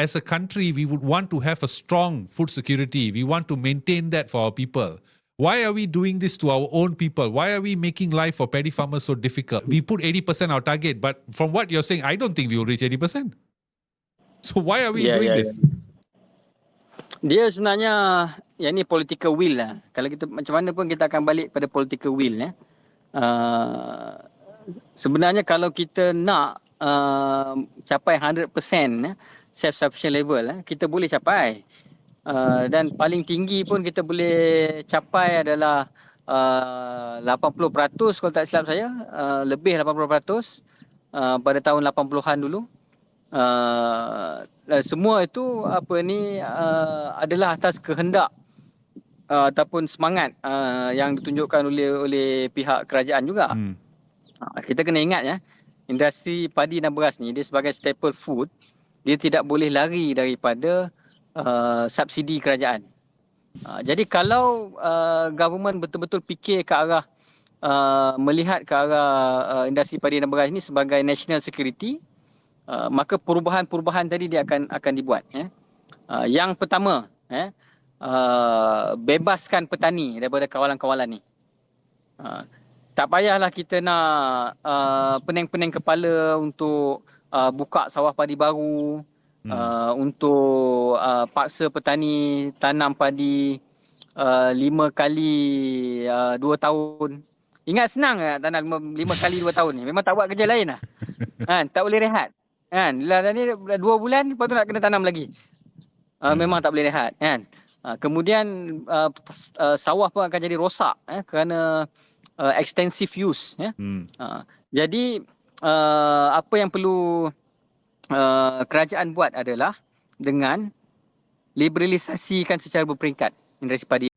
as a country, we would want to have a strong food security. We want to maintain that for our people. Why are we doing this to our own people? Why are we making life for paddy farmers so difficult? We put 80% our target, but from what you're saying, I don't think we will reach 80%. So why are we Ya, doing ya, this? Dia sebenarnya yang ni political will lah. Kalau kita macam mana pun kita akan balik pada political will ya. Uh, sebenarnya kalau kita nak uh, capai 100% ya, self sufficient level eh, kita boleh capai. Uh, dan paling tinggi pun kita boleh capai adalah uh, 80% kalau tak silap saya, uh, lebih 80% uh, pada tahun 80-an dulu. Uh, semua itu apa ni uh, adalah atas kehendak uh, ataupun semangat uh, yang ditunjukkan oleh oleh pihak kerajaan juga. Hmm. Uh, kita kena ingat ya, industri padi dan beras ni dia sebagai staple food, dia tidak boleh lari daripada uh, subsidi kerajaan. Uh, jadi kalau uh, government betul-betul fikir ke arah uh, melihat ke arah uh, industri padi dan beras ini sebagai national security, uh, maka perubahan-perubahan tadi dia akan akan dibuat. Ya. Uh, yang pertama, eh, uh, bebaskan petani daripada kawalan-kawalan ni. Uh, tak payahlah kita nak uh, pening-pening kepala untuk uh, buka sawah padi baru, Hmm. uh, untuk uh, paksa petani tanam padi uh, lima kali uh, dua tahun. Ingat senang tak tanam lima, lima kali dua tahun ni? Memang tak buat kerja lain lah. kan? Tak boleh rehat. Kan? Lah ni dah dua bulan, lepas tu nak kena tanam lagi. Uh, Hmm. Memang tak boleh rehat. Kan? Uh, kemudian uh, uh, sawah pun akan jadi rosak eh, kerana uh, extensive use. Ya? Hmm. Uh, jadi uh, apa yang perlu uh, kerajaan buat adalah dengan liberalisasikan secara berperingkat industri padi.